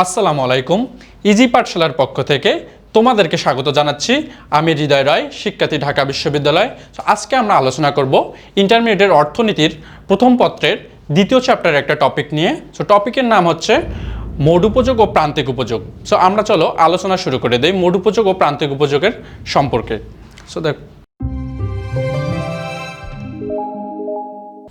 আসসালামু আলাইকুম। ইজি পাঠশালার পক্ষ থেকে তোমাদেরকে স্বাগত জানাচ্ছি। আমি হৃদয় রায়, শিক্ষার্থী ঢাকা বিশ্ববিদ্যালয়। আজকে আমরা আলোচনা করব ইন্টারমিডিয়েটের অর্থনীতির প্রথম পত্রের দ্বিতীয় চ্যাপ্টারের একটা টপিক নিয়ে। সো টপিকের নাম হচ্ছে মোড উপযোগ ও প্রান্তিক উপযোগ। সো আমরা চলো আলোচনা শুরু করে দেই মোড উপযোগ ও প্রান্তিক উপযোগের সম্পর্কে। সো দেখ।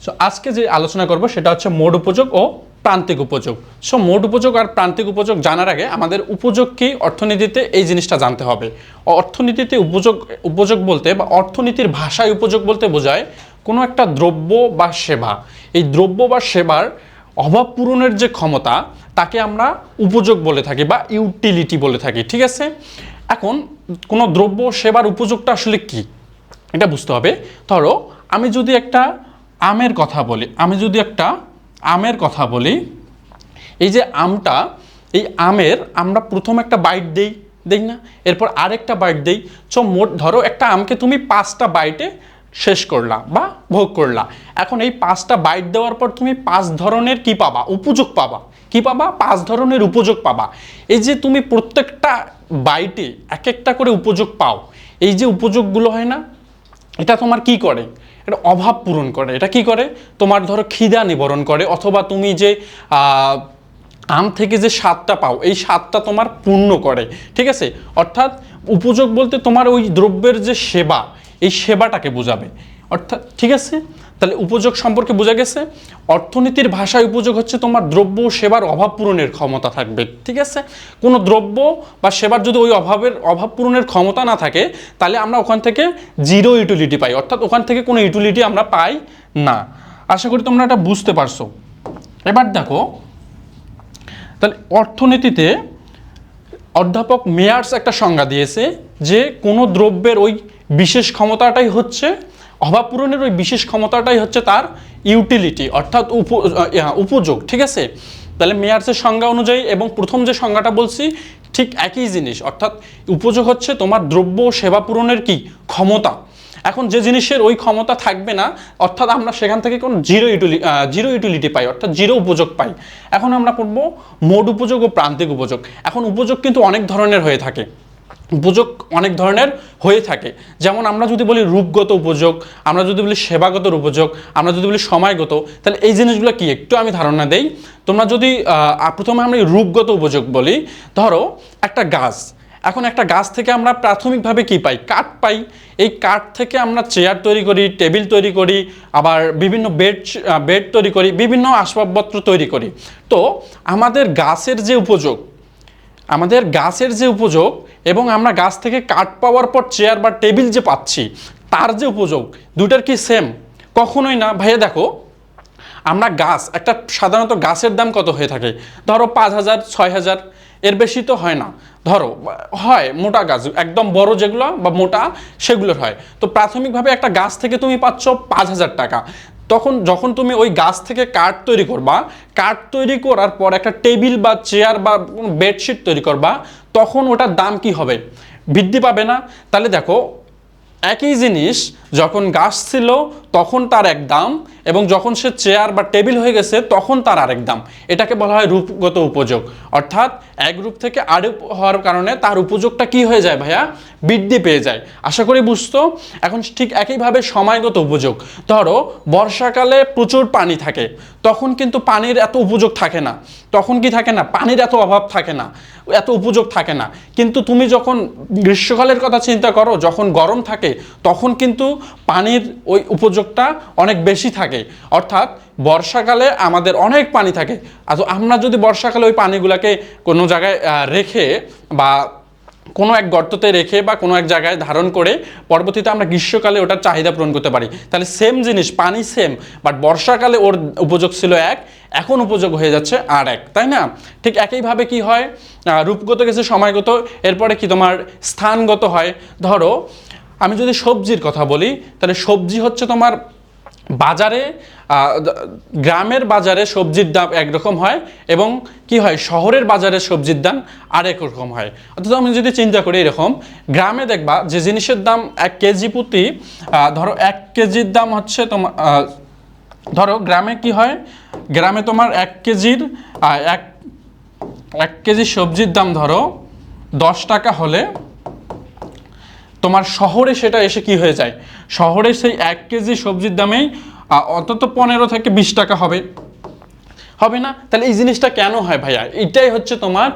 সো আজকে যে আলোচনা করব সেটা হচ্ছে মোড উপযোগ ও প্রান্তিক উপযোগ। সো মোট উপযোগ আর প্রান্তিক উপযোগ জানার আগে আমাদের উপযোগ কি, অর্থনীতিতে এই জিনিসটা জানতে হবে। অর্থনীতিতে উপযোগ উপযোগ বলতে বা অর্থনীতির ভাষায় উপযোগ বলতে বোঝায় কোনো একটা দ্রব্য বা সেবা। এই দ্রব্য বা সেবার অভাব পূরণের যে ক্ষমতা, তাকে আমরা উপযোগ বলে থাকি বা ইউটিলিটি বলে থাকি, ঠিক আছে? এখন, কোনো দ্রব্য, সেবার উপযোগটা আসলে কি? এটা বুঝতে হবে। ধরো, আমি যদি একটা আমের কথা বলি, আমি যদি একটা আমের কথা বলি, এই যে আমটা, এই আমের আমরা প্রথম একটা বাইট দেই দেই না? এরপর আরেকটা বাইট দেই। সো মোট ধরো একটা আমকে তুমি পাঁচটা বাইটে শেষ করলা বা ভোগ করলা। এখন এই পাঁচটা বাইট দেওয়ার পর তুমি পাঁচ ধরনের কি পাবা? উপযোগ পাবা। কি পাবা? পাঁচ ধরনের উপযোগ পাবা। এই যে তুমি প্রত্যেকটা বাইটে এক একটা করে উপযোগ পাও। এই যে উপযোগগুলো হয় না, এটা তোমার কি করে? এটা অভাব পূরণ করে। এটা কি করে? তোমার ধরো খিদা নিবরণ করে অথবা তুমি যে আম থেকে যে স্বাদটা পাও, এই স্বাদটা তোমার পূর্ণ করে, ঠিক আছে? অর্থাৎ উপযোগ বলতে তোমার ওই দ্রব্যের যে সেবা, এই সেবাটাকে বোঝাবে। অর্থাৎ, ঠিক আছে? তাহলে উপযোগ সম্পর্কে বোঝা গেছে? অর্থনীতির ভাষায় উপযোগ হচ্ছে তোমার দ্রব্য সেবার অভাব পূরণের ক্ষমতা থাকবে, ঠিক আছে? কোনো দ্রব্য বা সেবার যদি ওই অভাবের, অভাব পূরণের ক্ষমতা না থাকে, তাহলে আমরা ওখান থেকে জিরো ইউটিলিটি পাই, অর্থাৎ ওখান থেকে কোনো ইউটিলিটি আমরা পাই না। আশা করি তোমরা এটা বুঝতে পারছ। এবার দেখো, তাহলে অর্থনীতিতে অধ্যাপক মেয়ার্স একটা সংজ্ঞা দিয়েছে যে কোনো দ্রব্যের ওই বিশেষ ক্ষমতাটাই হচ্ছে অভাব পূরণের ওই বিশেষ ক্ষমতাটাই হচ্ছে তার ইউটিলিটি অর্থাৎ উপযোগ, ঠিক আছে? তাহলে মেয়ার্সের সংজ্ঞা অনুযায়ী এবং প্রথম যে সংজ্ঞাটা বলছি, ঠিক একই জিনিস, অর্থাৎ উপযোগ হচ্ছে তোমার দ্রব্য সেবা পূরণের কি? ক্ষমতা। এখন যে জিনিসের ওই ক্ষমতা থাকবে না, অর্থাৎ আমরা সেখান থেকে কোনো জিরো ইউটিলি জিরো ইউটিলিটি পাই, অর্থাৎ জিরো উপযোগ পাই। এখন আমরা পড়ব মোড উপযোগ ও প্রান্তিক উপযোগ। এখন উপযোগ কিন্তু অনেক ধরনের হয়ে থাকে। উপযোগ অনেক ধরনের হয়ে থাকে। যেমন আমরা যদি বলি রূপগত উপযোগ, আমরা যদি বলি সেবাগত উপযোগ, আমরা যদি বলি সময়গত, তাহলে এই জিনিসগুলো কি? একটু আমি ধারণা দেই। তোমরা যদি প্রথমে আমরা রূপগত উপযোগ বলি, ধরো একটা গাছ। এখন একটা গাছ থেকে আমরা প্রাথমিকভাবে কি পাই? কাঠ পাই। এই কাঠ থেকে আমরা চেয়ার তৈরি করি, টেবিল তৈরি করি, আবার বিভিন্ন বেড বেড তৈরি করি, বিভিন্ন আসবাবপত্র তৈরি করি। তো আমাদের গাছের যে উপযোগ আমাদের গাছের যে উপযোগ এবং আমরা গাছ থেকে কাঠ পাওয়ার পর চেয়ার বা টেবিল যে পাচ্ছি, তার যে উপযোগ দুটার কি সেম কখনোই না। ভাইয়া দেখো, আমরা গাছ, একটা সাধারণত গাছের দাম কত হয়ে থাকে? ধরো পাঁচ হাজার, ছয় হাজার, এর বেশি তো হয় না। ধরো, হয় মোটা গাছ, একদম বড় যেগুলো বা মোটা, সেগুলোর হয়। তো প্রাথমিকভাবে একটা গাছ থেকে তুমি পাচ্ছ পাঁচ হাজার টাকা। তখন যখন তুমি ওই গাছ থেকে কাঠ তৈরি করবা, কাঠ তৈরি করার পর একটা টেবিল বা চেয়ার বা বেডশিট তৈরি করবা, তখন ওটার দাম কি হবে? বৃদ্ধি পাবে না? তাহলে দেখো, একই জিনিস যখন গাছ ছিল, তখন তার এক দাম এবং যখন সে চেয়ার বা টেবিল হয়ে গেছে, তখন তার আরেক দাম। এটাকে বলা হয় রূপগত উপযোগ। অর্থাৎ এক রূপ থেকে আরেক হওয়ার কারণে তার উপযোগটা কি হয়ে যায় ভাইয়া? বৃদ্ধি পেয়ে যায়। আশা করি বুঝতো এখন ঠিক একইভাবে সময়গত উপযোগ। ধরো, বর্ষাকালে প্রচুর পানি থাকে। তখন কিন্তু পানির এত উপযোগ থাকে না। তখন কি থাকে না? পানির এত অভাব থাকে না, এত উপযোগ থাকে না। কিন্তু তুমি যখন গ্রীষ্মকালের কথা চিন্তা করো, যখন গরম থাকে, তখন কিন্তু পানির ওই উপযোগটা অনেক বেশি থাকে। অর্থাৎ বর্ষাকালে আমাদের অনেক পানি থাকে। আর আমরা যদি বর্ষাকালে ওই পানিগুলোকে কোনো জায়গায় রেখে বা কোনো এক গর্ততে রেখে বা কোনো এক জায়গায় ধারণ করে পরবর্তীতে আমরা গ্রীষ্মকালে ওটার চাহিদা পূরণ করতে পারি। তাহলে সেম জিনিস, পানি সেম বাট বর্ষাকালে ওর উপযোগ ছিল এক, এখন উপযোগ হয়ে যাচ্ছে আর এক, তাই না? ঠিক একইভাবে কি হয়? রূপগত গেছে সময়গত, এরপরে কি তোমার স্থানগত হয়? ধরো, আমি যদি সবজির কথা বলি, তাহলে সবজি হচ্ছে তোমার বাজারে গ্রামের বাজারে সবজির দাম একরকম হয় এবং কি হয়, শহরের বাজারে সবজির দাম আরেক রকম হয়। অর্থাৎ আমি যদি চিন্তা করি এরকম, গ্রামে দেখবা যে জিনিসের দাম এক কেজি প্রতি ধরো এক কেজির দাম হচ্ছে তোমার ধরো গ্রামে কি হয়, গ্রামে তোমার এক কেজির এক এক কেজি সবজির দাম ধরো দশ টাকা হলে তোমার শহরে সেটা এসে কি হয়ে যায়? শহরে সেই এক কেজি সবজির দামেই অন্তত পনেরো থেকে বিশ টাকা হবে। হবে না? তাহলে এই জিনিসটা কেন হয় ভাইয়া? এটাই হচ্ছে তোমার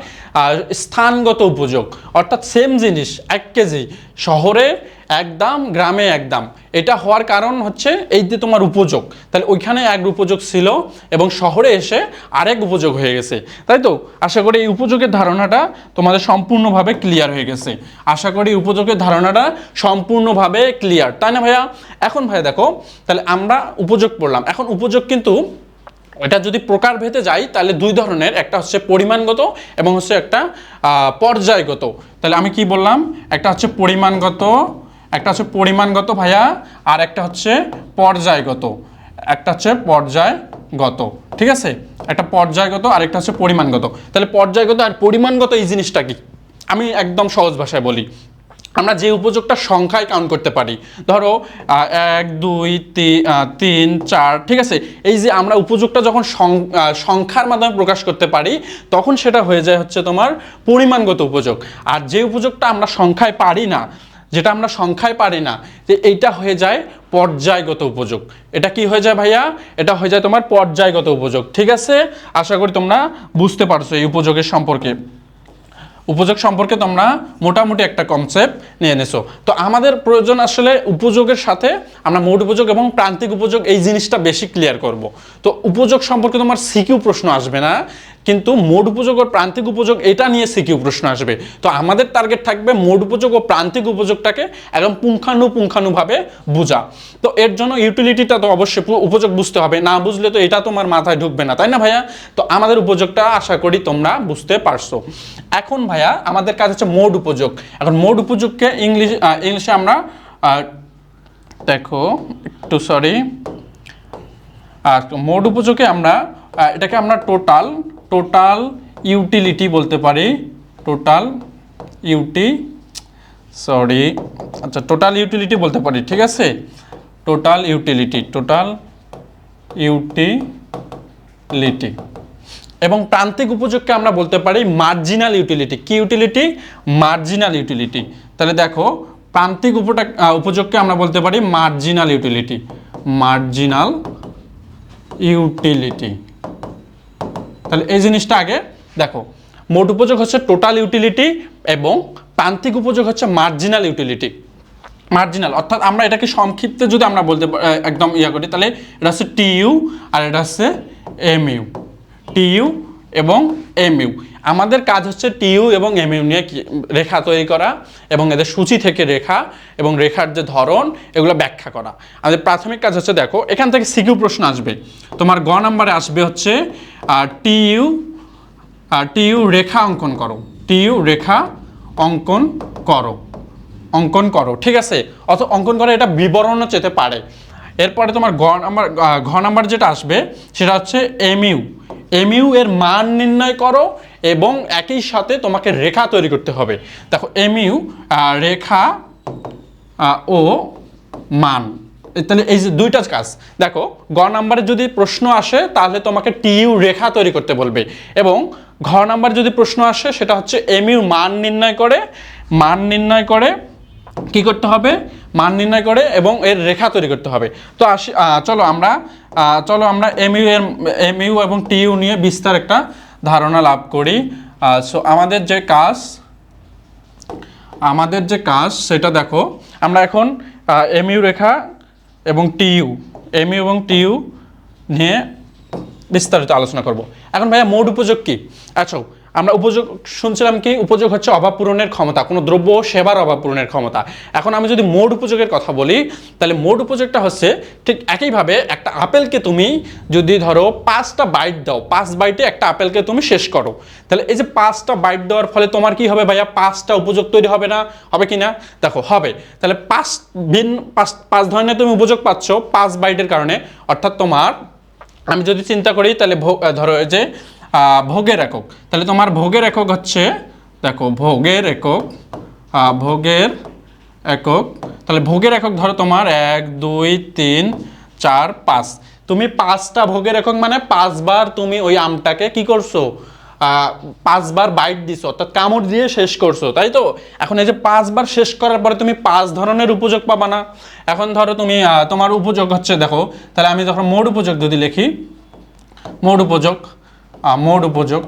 স্থানগত উপযোগ। অর্থাৎ সেম জিনিস, এক কেজি। শহরে এক দাম গ্রামে একদম। এটা হওয়ার কারণ হচ্ছে এই যে তোমার উপযোগ। তাহলে ওইখানে এক উপযোগ ছিল এবং শহরে এসে আরেক উপযোগ হয়ে গেছে। তাই তো? আশা করি এই উপযোগের ধারণাটা তোমাদের সম্পূর্ণভাবে ক্লিয়ার হয়ে গেছে। আশা করি উপযোগের ধারণাটা সম্পূর্ণভাবে ক্লিয়ার তাই না ভাইয়া? এখন ভাইয়া দেখো, তাহলে আমরা উপযোগ পড়লাম। এখন উপযোগ কিন্তু এটা যদি প্রকার প্রকারভেদে যাই, তাহলে দুই ধরনের। একটা হচ্ছে পরিমাণগত এবং হচ্ছে একটা পর্যায়গত। তাহলে আমি কি বললাম? একটা হচ্ছে পরিমাণগত একটা হচ্ছে পরিমাণগত ভাইয়া, আর একটা হচ্ছে পর্যায়গত। একটা হচ্ছে পর্যায়গত, ঠিক আছে? একটা পর্যায়গত, আর একটা হচ্ছে পরিমাণগত। তাহলে পর্যায়গত আর পরিমাণগত এই জিনিসটা কি? আমি একদম সহজ ভাষায় বলি। আমরা যে উপযোগটা সংখ্যায় কাউন্ট করতে পারি, ধরো এক, দুই তিন, চার, ঠিক আছে? এই যে আমরা উপযোগটা যখন সংখ্যার মাধ্যমে প্রকাশ করতে পারি, তখন সেটা হয়ে যায় হচ্ছে তোমার পরিমাণগত উপযোগ। আর যে উপযোগটা আমরা সংখ্যায় পারি না যেটা আমরা সংখ্যায় পারি না, যে এইটা হয়ে যায় পর্যায়গত উপযোগ। এটা কি হয়ে যায় ভাইয়া? এটা হয়ে যায় তোমার পর্যায়গত উপযোগ। ঠিক আছে? আশা করি তোমরা বুঝতে পারছ এই উপযোগের সম্পর্কে। উপযোগ সম্পর্কে তোমরা মোটামুটি একটা কনসেপ্ট নিয়ে এনেছো। তো আমাদের প্রয়োজন আসলে উপযোগের সাথে আমরা মোট উপযোগ এবং প্রান্তিক উপযোগ এই জিনিসটা বেশি ক্লিয়ার করব। তো উপযোগ সম্পর্কে তোমার সিকিউ প্রশ্ন আসবে না। কিন্তু মোট উপযোগ ও প্রান্তিক উপযোগ এটা নিয়ে সিকিউ প্রশ্ন আসবে। তো আমাদের টার্গেট থাকবে মোট উপযোগ ও প্রান্তিক উপযোগটাকে একদম পুঙ্খানুপুঙ্খানুভাবে বোঝা। তো এর জন্য ইউটিলিটিটা তো অবশ্যই উপযোগ বুঝতে হবে। না বুঝলে তো এটা তোমার মাথায় ঢুকবে না, তাই না ভাইয়া? তো আমাদের উপযোগটা আশা করি তোমরা বুঝতে পারছ। এখন ভাইয়া আমাদের কাজ হচ্ছে মোড উপযোগ। এখন মোড উপযোগকে ইংলিশ ইংলিশে আমরা দেখো, একটু সরি আর মোড উপযোগে আমরা এটাকে আমরা টোটাল টোটাল ইউটিলিটি বলতে পারি। টোটাল ইউটি, সরি আচ্ছা টোটাল ইউটিলিটি বলতে পারি, ঠিক আছে? Total utility total utility. এবং প্রান্তিক উপযোগকে আমরা বলতে পারি মার্জিনাল ইউটিলিটি। কি ইউটিলিটি? Marginal utility. তাহলে দেখো, প্রান্তিক উপটা উপযোগকে আমরা বলতে পারি মার্জিনাল ইউটিলিটি। Marginal utility. তাহলে এই জিনিসটা আগে দেখো। মোট উপযোগ হচ্ছে টোটাল ইউটিলিটি এবং প্রান্তিক উপযোগ হচ্ছে মার্জিনাল ইউটিলিটি মার্জিনাল অর্থাৎ আমরা এটাকে সংক্ষিপ্তে যদি আমরা বলতে একদম ইয়া করি, তাহলে এটা হচ্ছে টিইউ আর এটা হচ্ছে এমইউ টিইউ এবং এমইউ। আমাদের কাজ হচ্ছে টিইউ এবং এমইউ নিয়ে রেখা তৈরি করা এবং এদের সূচি থেকে রেখা এবং রেখার যে ধরন, এগুলো ব্যাখ্যা করা। আমাদের প্রাথমিক কাজ হচ্ছে দেখো, এখান থেকে সিকিউ প্রশ্ন আসবে। তোমার গ নাম্বারে আসবে হচ্ছে টিইউ টিইউ রেখা অঙ্কন করো। টিইউ রেখা অঙ্কন করো। অঙ্কন করো, ঠিক আছে? অত অঙ্কন করে এটা বিবরণও চেতে পারে। এরপরে তোমার গ নাম্বার ঘ নাম্বার যেটা আসবে, সেটা হচ্ছে এমইউ। এমইউ এর মান নির্ণয় করো এবং একই সাথে তোমাকে রেখা তৈরি করতে হবে। দেখো, এমইউ রেখা ও, মান। তাহলে এই যে দুইটা কাজ। দেখো, গ নাম্বারে যদি প্রশ্ন আসে, তাহলে তোমাকে টিইউ রেখা তৈরি করতে বলবে। এবং ঘ নাম্বার যদি প্রশ্ন আসে, সেটা হচ্ছে এমইউ মান নির্ণয় করে। মান নির্ণয় করে কি করতে হবে? মান নির্ণয় করে এবং এর রেখা তৈরি করতে হবে। তো আসি চলো আমরা চলো আমরা এমইউ এর, এমইউ এবং টিইউ নিয়ে বিস্তার একটা ধারণা লাভ করি। সো আমাদের যে কাজ, আমাদের যে কাজ, সেটা দেখো, আমরা এখন এমইউ রেখা এবং টিইউ, এমইউ এবং টিইউ নিয়ে বিস্তারিত আলোচনা করব। এখন ভাইয়া মোট উপযোগ কি? আচ্ছা আমরা উপযোগ, শুনছিলাম কি, উপযোগ হচ্ছে অভাব পূরণের ক্ষমতা, কোনো দ্রব্য সেবার অভাব পূরণের ক্ষমতা। এখন আমি যদি মোট উপযোগের কথা বলি, তাহলে মোট উপযোগটা হচ্ছে ঠিক একইভাবে একটা আপেলকে তুমি যদি ধরো পাঁচটা বাইট দাও, পাঁচ বাইটে একটা আপেলকে তুমি শেষ করো। তাহলে এই যে পাঁচটা বাইট দেওয়ার ফলে তোমার কি হবে ভাইয়া? পাঁচটা উপযোগ তৈরি হবে না? হবে কি না? দেখো, হবে। তাহলে পাঁচ ভিন্ন পাঁচ পাঁচ ধরনের তুমি উপযোগ পাচ্ছ পাঁচ বাইটের কারণে। অর্থাৎ তোমার, আমি যদি চিন্তা করি, তাহলে ধরো যে ভোগের একক। তাহলে তোমার ভোগের একক হচ্ছে, দেখো, ভোগের একক ভোগের একক। তাহলে ভোগের একক ধরো তোমার এক, দুই, তিন, চার, পাঁচ। তুমি পাঁচটা ভোগের একক মানে পাঁচবার তুমি ওই আমটাকে কি করছ? পাঁচবার বাইট দিছো, অর্থাৎ কামড় দিয়ে শেষ করছ, তাই তো? এখন এই যে পাঁচবার শেষ করার পরে তুমি পাঁচ ধরনের উপযোগ পাবা না। এখন ধরো তুমি তোমার উপযোগ হচ্ছে, দেখো, তাহলে আমি যখন মোট উপযোগ যদি লিখি, মোট উপযোগ মোট উপযোগ।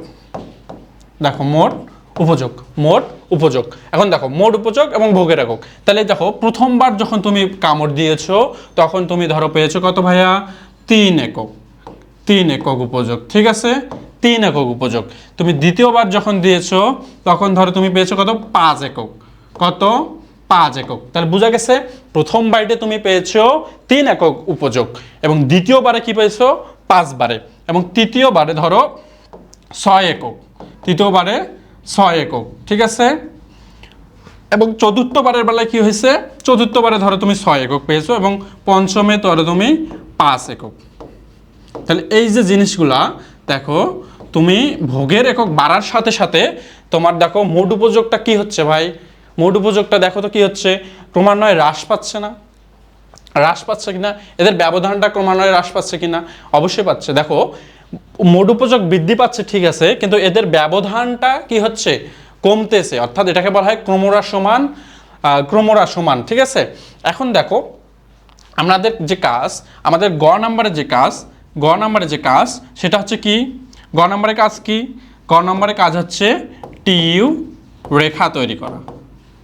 দেখো মোট উপযোগ মোট উপযোগ। এখন দেখো মোট উপযোগ এবং ভোগের একক। তাহলে দেখো, প্রথমবার যখন তুমি কামড় দিয়েছ, তখন তুমি ধরো পেয়েছ কত ভাইয়া? তিন একক। তিন একক উপযোগ, ঠিক আছে? তিন একক উপযোগ। তুমি দ্বিতীয়বার যখন দিয়েছ, তখন ধরো তুমি পেয়েছ কত? পাঁচ একক। কত? পাঁচ একক। তাহলে বোঝা গেছে প্রথম বাইটে তুমি পেয়েছ তিন একক উপযোগ এবং দ্বিতীয়বারে কি পেয়েছ? পাঁচবারে। এবং তৃতীয়বারে ধরো ছয় একক। তৃতীয়বারে ছয় একক, ঠিক আছে? এবং চতুর্থবারের বেলায় কি হয়েছে? চতুর্থবারে ধরো তুমি ছয় একক পেয়েছ এবং পঞ্চমে ধরো তুমি পাঁচ একক। তাহলে এই যে জিনিসগুলা, দেখো, তুমি ভোগের একক বাড়ার সাথে সাথে তোমার দেখো মোট উপযোগটা কি হচ্ছে ভাই? মোট উপযোগটা দেখো তো কি হচ্ছে? ক্রমান্বয়ে হ্রাস পাচ্ছে না। হ্রাস পাচ্ছে কিনা? এদের ব্যবধানটা ক্রমান্বয়ে হ্রাস পাচ্ছে কিনা? অবশ্যই পাচ্ছে। দেখো মোট উপযোগ বৃদ্ধি পাচ্ছে, ঠিক আছে, কিন্তু এদের ব্যবধানটা কি হচ্ছে? কমতেছে। অর্থাৎ এটাকে বলা হয় ক্রমরা সমান ক্রমরা সমান ঠিক আছে? এখন দেখো, আমাদের যে কাজ, আমাদের গ নাম্বারের যে কাজ, গ নাম্বারের যে কাজ, সেটা হচ্ছে কি? গ নাম্বারের কাজ কি? গ নাম্বারের কাজ হচ্ছে টিইউ রেখা তৈরি করা।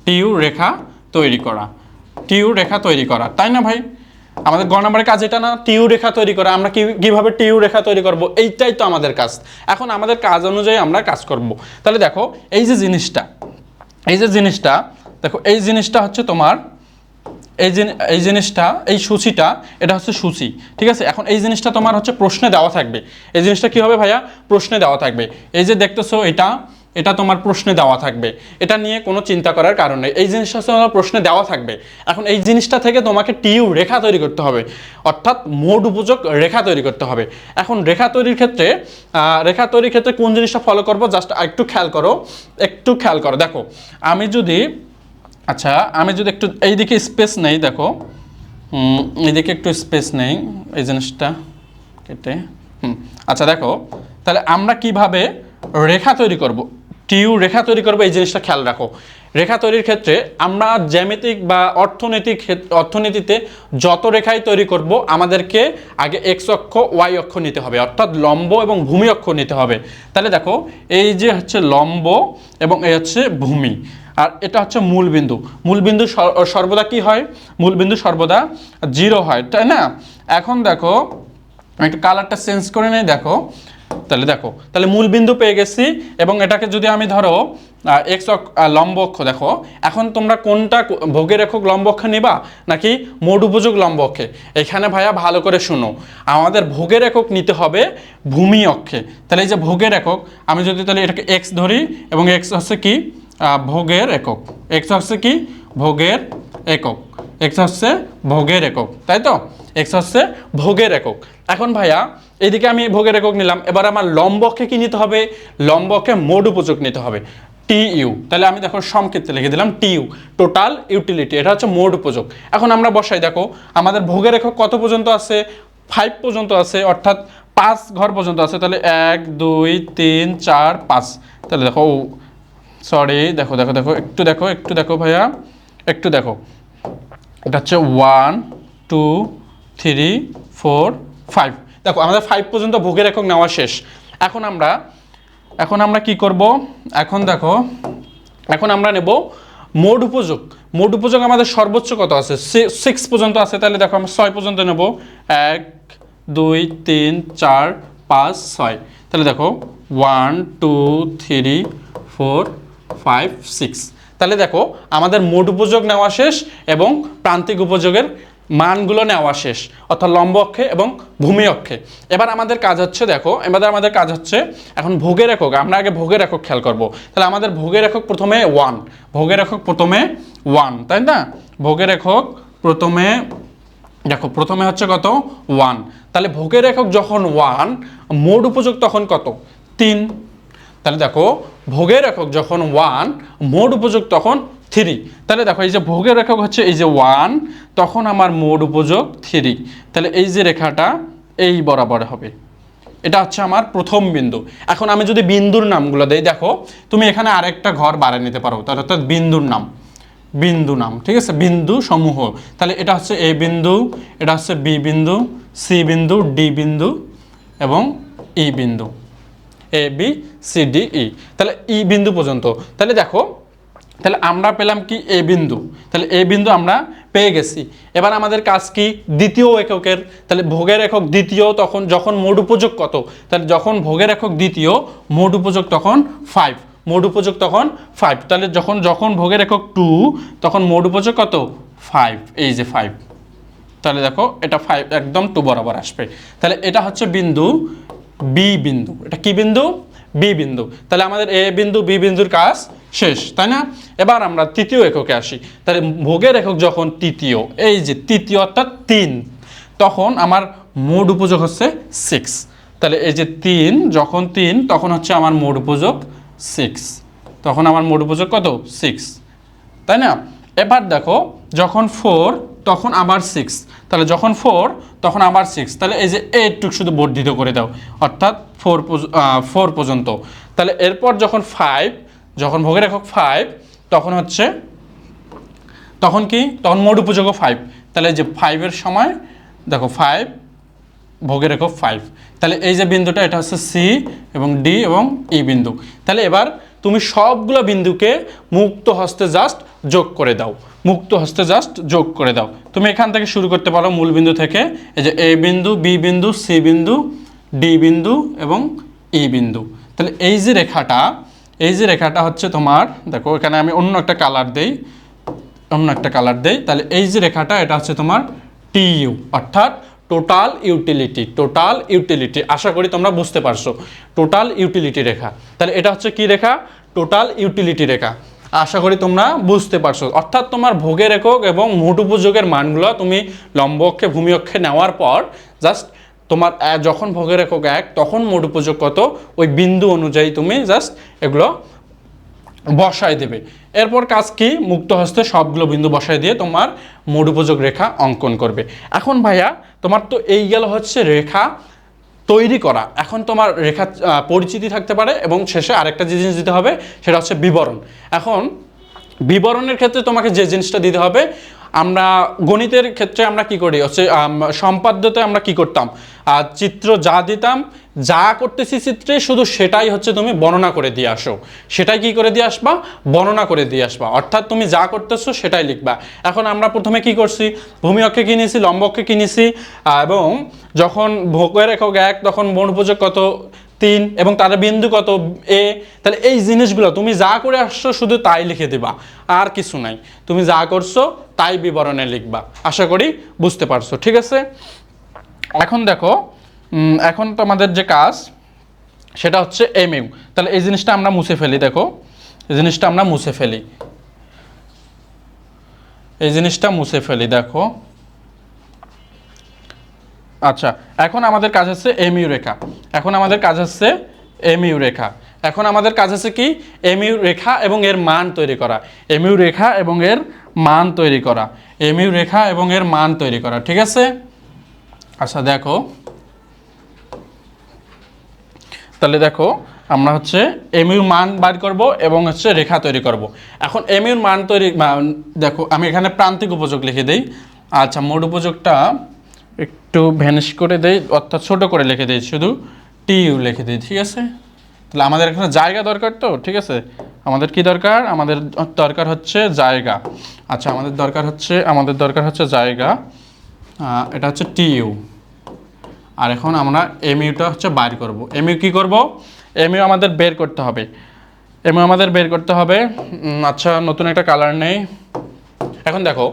টিইউ রেখা তৈরি করা। টিইউ রেখা তৈরি করা। তাই না ভাই? আমাদের গ নাম্বারের কাজ এটা না টিইউ রেখা তৈরি করা, আমরা কীভাবে টিইউ রেখা তৈরি করব, এইটাই তো আমাদের কাজ। এখন আমাদের কাজ অনুযায়ী আমরা কাজ করব। তাহলে দেখো, এই যে জিনিসটা, এই যে জিনিসটা, দেখো, এই জিনিসটা হচ্ছে তোমার, এই এই জিনিসটা, এই সূচিটা, এটা হচ্ছে সূচি, ঠিক আছে? এখন এই জিনিসটা তোমার হচ্ছে প্রশ্নে দেওয়া থাকবে। এই জিনিসটা কি হবে ভাইয়া? প্রশ্নে দেওয়া থাকবে। এই যে দেখতেছো এটা এটা তোমার প্রশ্নে দেওয়া থাকবে। এটা নিয়ে কোনো চিন্তা করার কারণ নেই। এই জিনিসটা তোমার প্রশ্নে দেওয়া থাকবে। এখন এই জিনিসটা থেকে তোমাকে টিউ রেখা তৈরি করতে হবে। অর্থাৎ মোট উপযোগ রেখা তৈরি করতে হবে। এখন রেখা তৈরির ক্ষেত্রে রেখা তৈরির ক্ষেত্রে কোন জিনিসটা ফলো করব? জাস্ট একটু খেয়াল করো। একটু খেয়াল করো। দেখো, আমি যদি আচ্ছা আমি যদি একটু এইদিকে স্পেস নেই, দেখো। এইদিকে একটু স্পেস নেই এই জিনিসটা কেটে। হুম আচ্ছা দেখো। তাহলে আমরা কীভাবে রেখা তৈরি করব? টিউ রেখা তৈরি করবে, এই জিনিসটা খেয়াল রাখো। রেখা তৈরির ক্ষেত্রে আমরা জ্যামিতিক বা অর্থনৈতিক অর্থনীতিতে যত রেখাই তৈরি করব, আমাদেরকে আগে এক্স অক্ষ, ওয়াই অক্ষ নিতে হবে, অর্থাৎ লম্ব এবং ভূমি অক্ষ নিতে হবে। তাহলে দেখো, এই যে হচ্ছে লম্ব এবং এই হচ্ছে ভূমি, আর এটা হচ্ছে মূলবিন্দু মূলবিন্দু সর- সর্বদা কি হয়? মূলবিন্দু সর্বদা জিরো হয়, তাই না? এখন দেখো একটু কালারটা চেঞ্জ করে নেই, দেখো। তাহলে দেখো, তাহলে মূল বিন্দু পেয়ে গেছি, এবং এটাকে যদি আমি ধরো এক্স লম্ব অক্ষ, দেখো, এখন তোমরা কোনটা ভোগের একক লম্ব অক্ষে নিবা, নাকি মোট উপযোগ লম্ব অক্ষে? এখানে ভাইয়া ভালো করে শুনো, আমাদের ভোগের একক নিতে হবে ভূমি অক্ষে। তাহলে এই যে ভোগের একক, আমি যদি তাহলে এটাকে এক্স ধরি, এবং এক্স হচ্ছে কি? ভোগের একক। এক্স হচ্ছে কি? ভোগের একক। এক্স হচ্ছে ভোগের একক, তাই তো? এক্স হচ্ছে ভোগের একক। এখন ভাইয়া, এদিকে আমি ভোগের একক নিলাম। এবার আমার লম্বকে কি নিতে হবে? লম্বকে মোড উপযোগ নিতে হবে। টি ইউ তাহলে আমি দেখো সংক্ষিপ্তে লিখে দিলাম টি ইউ টোটাল ইউটিলিটি এটা হচ্ছে মোড উপযোগ। এখন আমরা বসাই, দেখো, আমাদের ভোগের একক কত পর্যন্ত আছে? ফাইভ পর্যন্ত আছে, অর্থাৎ পাঁচ ঘর পর্যন্ত আছে। তাহলে এক, দুই, তিন, চার, পাঁচ। তাহলে দেখো সরি দেখো দেখো দেখো, একটু দেখো একটু দেখো ভাইয়া, একটু দেখো। এটা হচ্ছে one two three four five দেখো, আমাদের ফাইভ পর্যন্ত ভোগের একক নেওয়া শেষ। এখন আমরা এখন আমরা কি করব? এখন দেখো, এখন আমরা নেব মোড উপযোগ। মোড উপযোগ আমাদের সর্বোচ্চ কত আছে? সিক্স পর্যন্ত আছে, তাহলে দেখো আমরা ছয় পর্যন্ত নেব। এক, দুই, তিন, চার, পাঁচ, ছয়। তাহলে দেখো one two three four five six তাহলে দেখো, আমাদের মোট উপযোগ নেওয়া শেষ এবং প্রান্তিক উপযোগের মানগুলো নেওয়া শেষ, অর্থাৎ লম্ব অক্ষে এবং ভূমি অক্ষে। এবার আমাদের কাজ হচ্ছে, দেখো, এবার আমাদের কাজ হচ্ছে এখন ভোগের একক, আমরা আগে ভোগের একক খেয়াল করব। তাহলে আমাদের ভোগের একক প্রথমে ওয়ান ভোগের একক প্রথমে ওয়ান তাই না? ভোগের একক প্রথমে, দেখো, প্রথমে হচ্ছে কত? ওয়ান তাহলে ভোগের একক যখন ওয়ান মোট উপযোগ তখন কত? তিন। তাহলে দেখো, ভোগের একক যখন ওয়ান মোট উপযোগ তখন থ্রি। তাহলে দেখো, এই যে ভোগের একক হচ্ছে এই যে ওয়ান তখন আমার মোট উপযোগ থ্রি। তাহলে এই যে রেখাটা, এই বরাবর হবে। এটা হচ্ছে আমার প্রথম বিন্দু। এখন আমি যদি বিন্দুর নামগুলো দেই, দেখো, তুমি এখানে আরেকটা ঘর বাড়িয়ে নিতে পারো। তাহলে অর্থাৎ বিন্দুর নাম। বিন্দু নাম, ঠিক আছে? বিন্দু সমূহ। তাহলে এটা হচ্ছে এ বিন্দু, এটা হচ্ছে বি বিন্দু, সি বিন্দু, ডি বিন্দু এবং ই বিন্দু। A, B, C, D, E. তাহলে ই বিন্দু পর্যন্ত। তাহলে দেখো তাহলে আমরা পেলাম কি এ বিন্দু। তাহলে এ বিন্দু আমরা পেয়ে গেছি। এবার আমাদের কাজ কি? দ্বিতীয় এককের। তাহলে ভোগের একক দ্বিতীয় তখন যখন মোট উপযোগ কত? তাহলে যখন ভোগের একক দ্বিতীয়, মোট উপযোগ তখন ফাইভ মোট উপযোগ তখন ফাইভ তাহলে যখন যখন ভোগের একক টু তখন মোট উপযোগ কত? ফাইভ এই যে ফাইভ তাহলে দেখো, এটা ফাইভ একদম টু বরাবর আসবে। তাহলে এটা হচ্ছে বিন্দু বি বিন্দু। এটা কি বিন্দু? বি বিন্দু। তাহলে আমাদের এ বিন্দু বি বিন্দুর কাজ শেষ, তাই না? এবার আমরা তৃতীয় এককে আসি। তাহলে ভোগের একক যখন তৃতীয়, এই যে তৃতীয় অর্থাৎ তিন, তখন আমার মোট উপযোগ হচ্ছে সিক্স তাহলে এই যে তিন, যখন তিন, তখন হচ্ছে আমার মোট উপযোগ সিক্স তখন আমার মোট উপযোগ কত? সিক্স তাই না? এবার দেখো, যখন ফোর তখন আবার সিক্স তাহলে যখন ফোর তখন আবার সিক্স তাহলে এই যে এইটুক শুধু বর্ধিত করে দাও। অর্থাৎ ফোর ফোর পর্যন্ত। তাহলে এরপর যখন ফাইভ যখন ভোগের একক ফাইভ তখন হচ্ছে, তখন কি? তখন মোট উপযোগ ফাইভ তাহলে যে ফাইভের সময়, দেখো ফাইভ ভোগের একক ফাইভ তাহলে এই যে বিন্দুটা, এটা হচ্ছে সি এবং ডি এবং ই বিন্দু। তাহলে এবার তুমি সবগুলো বিন্দুকে মুক্ত হস্তে জাস্ট যোগ করে দাও। মুক্ত হস্তে জাস্ট যোগ করে দাও। তুমি এখান থেকে শুরু করতে পারো মূল বিন্দু থেকে। এই যে এ বিন্দু, বি বিন্দু, সি বিন্দু, ডি বিন্দু এবং ই বিন্দু। তাহলে এই যে রেখাটা, এই যে রেখাটা হচ্ছে তোমার, দেখো এখানে আমি অন্য একটা কালার দেই, অন্য একটা কালার দেই। তাহলে এই যে রেখাটা, এটা হচ্ছে তোমার টিইউ অর্থাৎ টোটাল ইউটিলিটি টোটাল ইউটিলিটি আশা করি তোমরা বুঝতে পারছ। টোটাল ইউটিলিটি রেখা। তাহলে এটা হচ্ছে কি রেখা? টোটাল ইউটিলিটি রেখা। আশা করি তোমরা বুঝতে পারছ। অর্থাৎ তোমার ভোগের একক এবং মোট উপযোগের মানগুলো তুমি লম্ব অক্ষে ভূমি অক্ষে নেওয়ার পর জাস্ট তোমার যখন ভোগের একক এক, তখন মোট উপযোগ কত? ওই বিন্দু অনুযায়ী তুমি জাস্ট এগুলো বসায় দেবে। এরপর কাজ কি? মুক্ত হস্তে সবগুলো বিন্দু বসায় দিয়ে তোমার মোট উপযোগ রেখা অঙ্কন করবে। এখন ভাইয়া, তোমার তো এই গেল হচ্ছে রেখা। তৈরি করা। এখন তোমার রেখা পরিচিতি থাকতে পারে এবং শেষে আরেকটা যে জিনিস দিতে হবে, সেটা হচ্ছে বিবরণ। এখন, বিবরণের ক্ষেত্রে তোমাকে যে জিনিসটা দিতে হবে আমরা গণিতের ক্ষেত্রে আমরা কি করি? হচ্ছে সম্পাদ্যতে আমরা কি করতাম? আর চিত্র যা দিতাম, যা করতেছি চিত্রে শুধু সেটাই হচ্ছে তুমি বর্ণনা করে দিয়ে আসো। সেটাই কি করে দিয়ে আসবা? বর্ণনা করে দিয়ে আসবা। অর্থাৎ তুমি যা করতেছো সেটাই লিখবা। এখন আমরা প্রথমে কি করছি? ভূমি অক্ষে কিনেছি লম্ব অক্ষে কিনেছি এবং যখন ভোগের একক এক, তখন বন উপযোগ কত? তিন, এবং তার বিন্দু কত? এ। তাহলে এই জিনিসগুলো তুমি যা করে আসছো শুধু তাই লিখে দিবা। আর কিছু নাই। তুমি যা করছ তাই বিবরণে লিখবা। আশা করি বুঝতে পারছ, ঠিক আছে? এখন দেখো এখন তোমাদের যে কাজ, সেটা হচ্ছে এমইউ তাহলে এই জিনিসটা আমরা মুছে ফেলি, দেখো। এই জিনিসটা আমরা মুছে ফেলি। এই জিনিসটা মুছে ফেলি, দেখো। আচ্ছা এখন আমাদের কাজ হচ্ছে এমইউ রেখা। এখন আমাদের কাজ হচ্ছে এমইউ রেখা। এখন আমাদের কাজ হচ্ছে কি? এমইউ রেখা এবং এর মান তৈরি করা। এমইউ রেখা এবং এর মান তৈরি করা। এমইউ রেখা এবং এর মান তৈরি করা, ঠিক আছে? আচ্ছা দেখো। তাহলে দেখো, আমরা হচ্ছে এমইউর মান বার করব এবং হচ্ছে রেখা তৈরি করব। এখন এমইউর মান তৈরি দেখো, আমি এখানে প্রান্তিক উপযোগ লিখে দিই। আচ্ছা মোট উপযোগটা একটু ভ্যানিশ করে দেই, অর্থাৎ ছোট করে লিখে দিই, শুধু টিইউ লিখে দিই, ঠিক আছে? তাহলে আমাদের এখানে জায়গা দরকার তো, ঠিক আছে? আমাদের কি দরকার? আমাদের দরকার হচ্ছে জায়গা। আচ্ছা আমাদের দরকার হচ্ছে, আমাদের দরকার হচ্ছে জায়গা। এটা হচ্ছে টিইউ। আর এখন আমরা এমইউটা হচ্ছে বাইর করব। এমইউ কি করব? এমইউ আমাদের বের করতে হবে। এমইউ আমাদের বের করতে হবে। আচ্ছা নতুন একটা কালার নেই। এখন দেখো,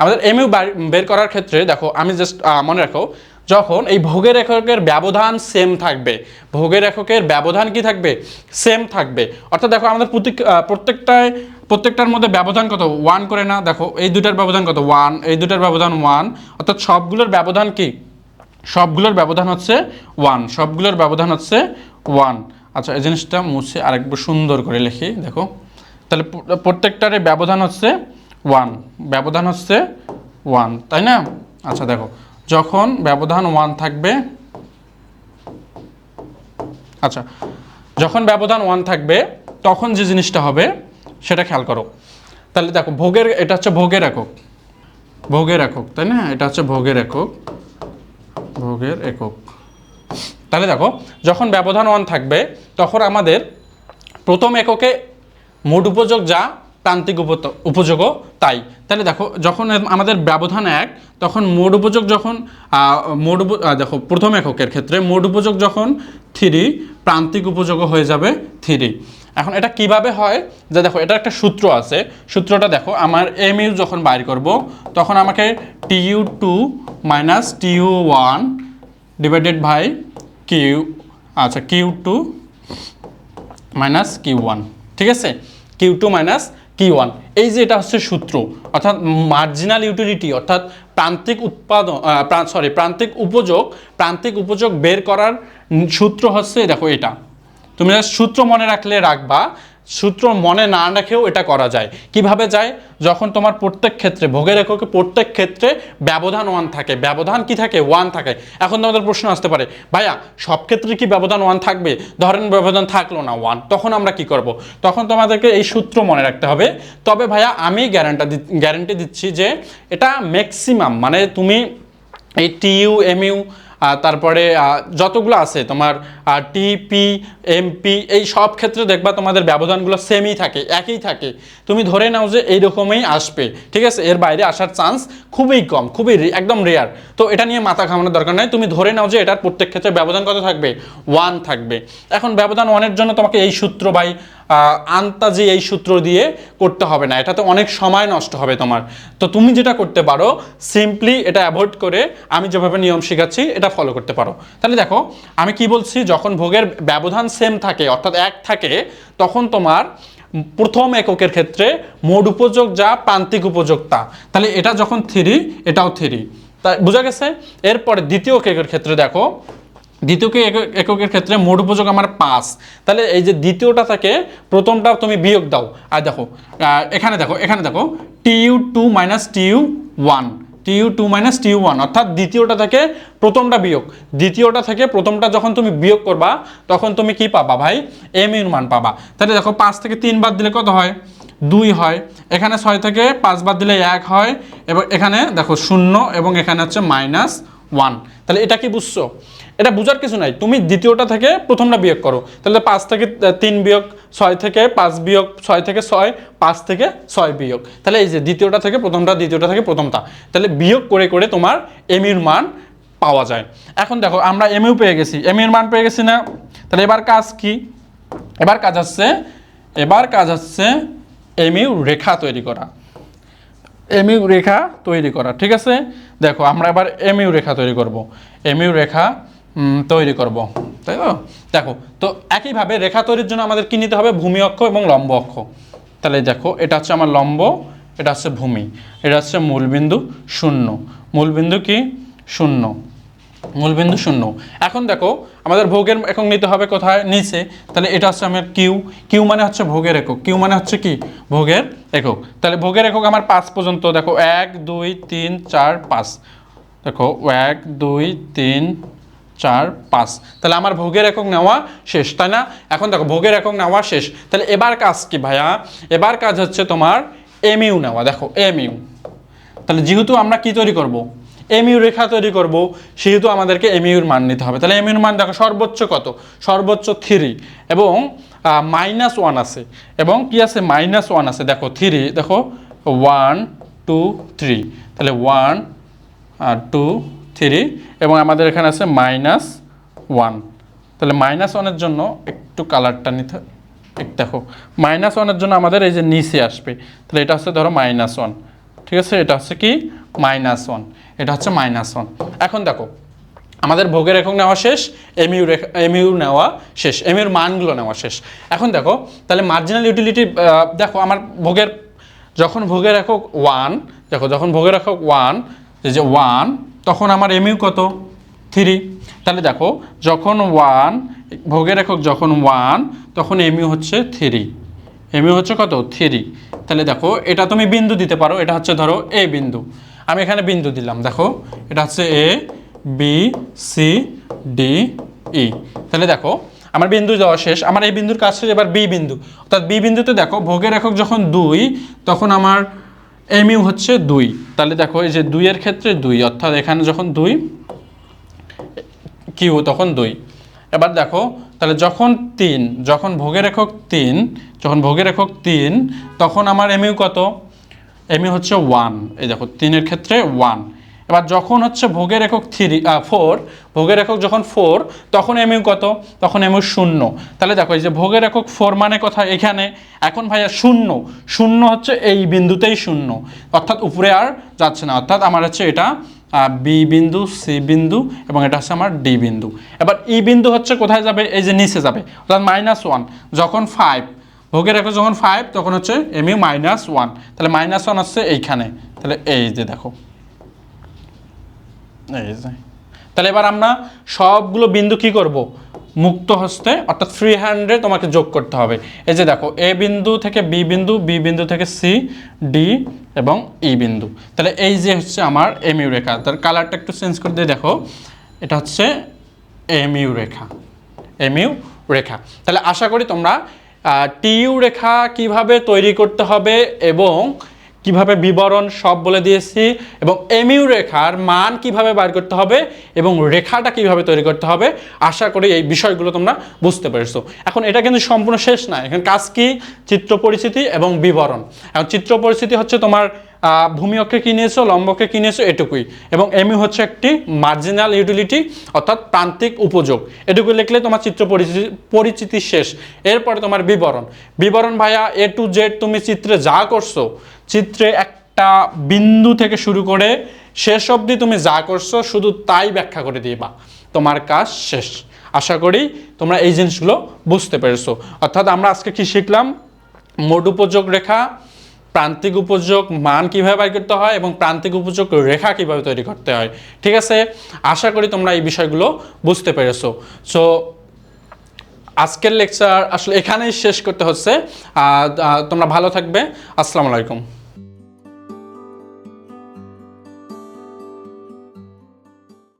আমাদের এমইউ বের করার ক্ষেত্রে দেখো, আমি জাস্ট মনে রাখো যখন এই ভোগের এককের ব্যবধান সেম থাকবে। ভোগের এককের ব্যবধান কি থাকবে? সেম থাকবে। অর্থাৎ দেখো আমাদের প্রত্যেক প্রত্যেকটায়, প্রত্যেকটার মধ্যে ব্যবধান কত? ওয়ান করে না। দেখো, এই দুটার ব্যবধান কত? ওয়ান এই দুটার ব্যবধান ওয়ান অর্থাৎ সবগুলোর ব্যবধান কি? সবগুলোর ব্যবধান হচ্ছে ওয়ান সবগুলোর ব্যবধান হচ্ছে ওয়ান আচ্ছা এই জিনিসটা মুছে আরেকবার সুন্দর করে লিখি, দেখো। তাহলে প্রত্যেকটার ব্যবধান হচ্ছে ওয়ান ব্যবধান হচ্ছে ওয়ান তাই না? আচ্ছা দেখো। যখন ব্যবধান ওয়ান থাকবে আচ্ছা যখন ব্যবধান ওয়ান থাকবে, তখন যে জিনিসটা হবে, সেটা খেয়াল করো। তাহলে দেখো, ভোগের, এটা হচ্ছে ভোগের একক। ভোগের একক, তাই না? এটা হচ্ছে ভোগের একক। ভোগের একক। তাহলে দেখো, যখন ব্যবধান ওয়ান থাকবে, তখন আমাদের প্রথম এককে মোট উপযোগ যা প্রান্তিক উপযোগও তাই। তাহলে দেখো, যখন আমাদের ব্যবধান এক, তখন মোট উপযোগ যখন মোট দেখো, প্রথম এককের ক্ষেত্রে মোট উপযোগ যখন থ্রি, প্রান্তিক উপযোগও হয়ে যাবে থ্রি। এখন এটা কীভাবে হয়? যে দেখো এটা একটা সূত্র আছে। সূত্রটা দেখো, আমার এম ইউ যখন বাইর করব, তখন আমাকে T U two minus T U one divided by Q আচ্ছা Q two minus Q one ঠিক আছে? Q two minus Q one এই যে এটা হচ্ছে সূত্র, অর্থাৎ মার্জিনাল ইউটিলিটি অর্থাৎ প্রান্তিক উৎপাদন সরি প্রান্তিক উপযোগ প্রান্তিক উপযোগ বের করার সূত্র হচ্ছে, দেখো এটা। তুমি সূত্র মনে রাখলে রাখবা সূত্র মনে না রেখেও এটা করা যায়। কীভাবে যায়? যখন তোমার প্রত্যেক ক্ষেত্রে ভোগের এককে প্রত্যেক ক্ষেত্রে ব্যবধান ওয়ান থাকে। ব্যবধান কি থাকে? ওয়ান থাকে। এখন তোমাদের প্রশ্ন আসতে পারে, ভাইয়া, সব ক্ষেত্রে কি ব্যবধান ওয়ান থাকবে? ধরেন ব্যবধান থাকল না ওয়ান তখন আমরা কি করব? তখন তোমাদেরকে এই সূত্র মনে রাখতে হবে। তবে ভাইয়া, আমি গ্যারান্টি গ্যারান্টি দিচ্ছি যে এটা ম্যাক্সিমাম মানে তুমি এই টিইউ এমইউ তারপরে যতগুলো আছে তোমার টিপি এমপি এই সব ক্ষেত্রে দেখবা তোমাদের ব্যবধানগুলো সেমই থাকে, একই থাকে। তুমি ধরে নাও যে এইরকমই আসবে, ঠিক আছে? এর বাইরে আসার চান্স খুবই কম, খুবই একদম রেয়ার তো এটা নিয়ে মাথা ঘামানোর দরকার নাই। তুমি ধরে নাও যে এটার প্রত্যেক ক্ষেত্রে ব্যবধান কত থাকবে? ওয়ান থাকবে। এখন ব্যবধান ওয়ানের জন্য তোমাকে এই সূত্র বাই আন্তাজি এই সূত্র দিয়ে করতে হবে না। এটাতে অনেক সময় নষ্ট হবে তোমার। তো তুমি যেটা করতে পারো সিম্পলি এটা অ্যাভয়েড করে আমি যেভাবে নিয়ম শেখাচ্ছি, এটা ফলো করতে পারো। তাহলে দেখো, আমি কি বলছি? যখন ভোগের ব্যবধান সেম থাকে, অর্থাৎ এক থাকে, তখন তোমার প্রথম এককের ক্ষেত্রে মোট উপযোগ যা, প্রান্তিক উপযোগ তা তাহলে এটা যখন থ্রি এটাও থ্রি তা বোঝা গেছে? এরপরে দ্বিতীয় এককের ক্ষেত্রে দেখো, দ্বিতীয় কে- একক- এককের ক্ষেত্রে মোট উপযোগ আমার পাঁচ। তাহলে এই যে দ্বিতীয়টা থেকে, প্রথমটা তুমি বিয়োগ দাও। আর দেখো এখানে দেখো এখানে দেখো T U two minus T U one T U two minus T U one, অর্থাৎ দ্বিতীয়টা থেকে প্রথমটা বিয়োগ। দ্বিতীয়টা থেকে প্রথমটা যখন তুমি বিয়োগ করবা, তখন তুমি কি পাবা ভাই? এম ইউর মান পাবা। তাহলে দেখো পাঁচ থেকে তিন বাদ দিলে কত হয়? দুই হয়। এখানে ছয় থেকে পাঁচ বাদ দিলে এক হয়। এবং এখানে দেখো শূন্য এবং এখানে হচ্ছে মাইনাস ওয়ান। তাহলে এটা কি বুঝছ? এটা বোঝার কিছু নাই। তুমি দ্বিতীয়টা থেকে প্রথমটা বিয়োগ করো। তাহলে পাঁচ থেকে তিন বিয়োগ ছয় থেকে পাঁচ বিয়োগ ছয় থেকে ছয়, পাঁচ থেকে ছয় বিয়োগ। তাহলে এই যে দ্বিতীয়টা থেকে প্রথমটা, দ্বিতীয়টা থেকে প্রথমটা। তাহলে বিয়োগ করে করে তোমার এমির মান পাওয়া যায়। এখন দেখো, আমরা এমইউ পেয়ে গেছি। এমির মান পেয়ে গেছি না। তাহলে এবার কাজ কি? এবার কাজ হচ্ছে, এবার কাজ হচ্ছে এমইউ রেখা তৈরি করা। এমইউ রেখা তৈরি করা, ঠিক আছে? দেখো, আমরা এবার এমইউ রেখা তৈরি করব। এমইউ রেখা তৈরি করব। তাই তো? দেখো, তো একইভাবে রেখা তৈরির জন্য আমাদের কী নিতে হবে? ভূমি অক্ষ এবং লম্ব অক্ষ। তাহলে দেখো, এটা হচ্ছে আমার লম্ব, এটা হচ্ছে ভূমি, এটা হচ্ছে মূলবিন্দু শূন্য। মূলবিন্দু কি? শূন্য। মূলবিন্দু শূন্য। এখন দেখো, আমাদের ভোগের একক নিতে হবে কোথায়? নিচে। তাহলে এটা হচ্ছে আমার কিউ। কিউ মানে হচ্ছে ভোগের একক। কিউ মানে হচ্ছে কি? ভোগের একক। তাহলে ভোগের একক আমার পাঁচ পর্যন্ত, দেখো, এক, দুই, তিন, চার, পাঁচ। দেখো, এক, দুই, তিন চার, পাঁচ। তাহলে আমার ভোগের একক নেওয়া শেষ, তাই না? এখন দেখো, ভোগের একক নেওয়া শেষ। তাহলে এবার কাজ কি ভাইয়া? এবার কাজ হচ্ছে তোমার এমইউ নেওয়া। দেখো এমইউ তাহলে যেহেতু আমরা কি তৈরি করব? এমইউ রেখা তৈরি করব, সেহেতু আমাদেরকে এমইউর মান নিতে হবে। তাহলে এমইউর মান দেখো, সর্বোচ্চ কত? সর্বোচ্চ থ্রি। এবং মাইনাস ওয়ান আছে। এবং কি আছে? মাইনাস ওয়ান আছে। দেখো, থ্রি, দেখো ওয়ান টু থ্রি তাহলে ওয়ান টু থ্রি এবং আমাদের এখানে আছে মাইনাস ওয়ান তাহলে মাইনাস ওয়ানের জন্য একটু কালারটা নিতে দেখো মাইনাস ওয়ানের জন্য আমাদের এই যে নিচে আসবে, তাহলে এটা হচ্ছে ধরো মাইনাস ওয়ান ঠিক আছে? এটা হচ্ছে কি? মাইনাস ওয়ান এটা হচ্ছে মাইনাস ওয়ান এখন দেখো, আমাদের ভোগের একক নেওয়া শেষ এমইউ এমইউ নেওয়া শেষ এমইউর মানগুলো নেওয়া শেষ। এখন দেখো, তাহলে মার্জিনাল ইউটিলিটি দেখো, আমার ভোগের, যখন ভোগের একক ওয়ান দেখো, যখন ভোগের একক ওয়ান এই যে ওয়ান তখন আমার এমইউ কত? থ্রি তাহলে দেখো, যখন ওয়ান ভোগের একক যখন ওয়ান তখন এমইউ হচ্ছে থ্রি এমইউ হচ্ছে কত? থ্রি তাহলে দেখো, এটা তুমি বিন্দু দিতে পারো, এটা হচ্ছে ধরো এ বিন্দু। আমি এখানে বিন্দু দিলাম, দেখো, এটা হচ্ছে A B C D E তাহলে দেখো, আমার বিন্দু দেওয়া শেষ, আমার এই বিন্দুর কাছে এবার বি বিন্দু। অর্থাৎ বি বিন্দুতে দেখো, ভোগের একক যখন দুই, তখন আমার এমইউ হচ্ছে দুই। তাহলে দেখো এই যে দুইয়ের ক্ষেত্রে দুই, অর্থাৎ এখানে যখন দুই, কিউ তখন দুই। এবার দেখো, তাহলে যখন তিন, যখন ভোগের একক তিন, যখন ভোগের একক তিন, তখন আমার এমইউ কত? এমইউ হচ্ছে ওয়ান। এই দেখো, তিনের ক্ষেত্রে ওয়ান। এবার যখন হচ্ছে ভোগের একক থ্রি ফোর ভোগের একক যখন ফোর তখন এমইউ কত? তখন এমইউ শূন্য। তাহলে দেখো, এই যে ভোগের একক ফোর মানে কথা এখানে। এখন ভাইয়া শূন্য। শূন্য হচ্ছে এই বিন্দুতেই শূন্য। অর্থাৎ উপরে আর যাচ্ছে না। অর্থাৎ আমার হচ্ছে এটা বি বিন্দু সি বিন্দু, এবং এটা হচ্ছে আমার ডি বিন্দু। এবার ই বিন্দু হচ্ছে কোথায় যাবে? এই যে নিচে যাবে। অর্থাৎ মাইনাস ওয়ান যখন ফাইভ ভোগের একক যখন ফাইভ তখন হচ্ছে এমইউ মাইনাস ওয়ান তাহলে মাইনাস ওয়ান হচ্ছে এইখানে। তাহলে এই যে দেখো। তাহলে এবার আমরা সবগুলো বিন্দু কি করব? মুক্ত হস্তে, অর্থাৎ ফ্রি হ্যান্ডে তোমাকে যোগ করতে হবে। এই যে দেখো, এ বিন্দু থেকে বি বিন্দু বি বিন্দু থেকে সি, ডি এবং ই বিন্দু। তাহলে এই যে হচ্ছে আমার এম ইউ রেখা। তার কালারটা একটু চেঞ্জ করে দিয়ে দেখো। এটা হচ্ছে এম ইউ রেখা। এম ইউ রেখা। তাহলে আশা করি তোমরা টিইউ রেখা কীভাবে তৈরি করতে হবে এবং কীভাবে বিবরণ সব বলে দিয়েছি এবং এমইউ রেখার মান কীভাবে বার করতে হবে এবং রেখাটা কীভাবে তৈরি করতে হবে আশা করি এই বিষয়গুলো তোমরা বুঝতে পেরেছ। এখন এটা কিন্তু সম্পূর্ণ শেষ না এখন কাজ কি? চিত্র পরিচিতি এবং বিবরণ। এখন চিত্র পরিচিতি হচ্ছে তোমার আহ, ভূমি অক্ষে কী নিয়েছো লম্বকে কী নিয়েছো এটুকুই। এবং এমইউ হচ্ছে একটি মার্জিনাল ইউটিলিটি অর্থাৎ প্রান্তিক উপযোগ। এটুকু লিখলে তোমার চিত্র পরিচিতি পরিচিতি শেষ। এরপরে তোমার বিবরণ। বিবরণ ভাইয়া এ টু জেড তুমি চিত্রে যা করছ চিত্রে একটা বিন্দু থেকে শুরু করে শেষ অবধি তুমি যা করছ, শুধু তাই ব্যাখ্যা করে দিবা। তোমার কাজ শেষ। আশা করি তোমরা এই জিনিসগুলো বুঝতে পেরেছ। অর্থাৎ আমরা আজকে কি শিখলাম? মোট উপযোগ রেখা, প্রান্তিক উপযোগ, মান কীভাবে বের করতে হয় এবং প্রান্তিক উপযোগ রেখা কীভাবে তৈরি করতে হয়। ঠিক আছে? আশা করি তোমরা এই বিষয়গুলো বুঝতে পেরেছ। সো আজকের লেকচার আসলে এখানেই শেষ করতে হচ্ছে। তোমরা ভালো থাকবে। আসসালামু আলাইকুম।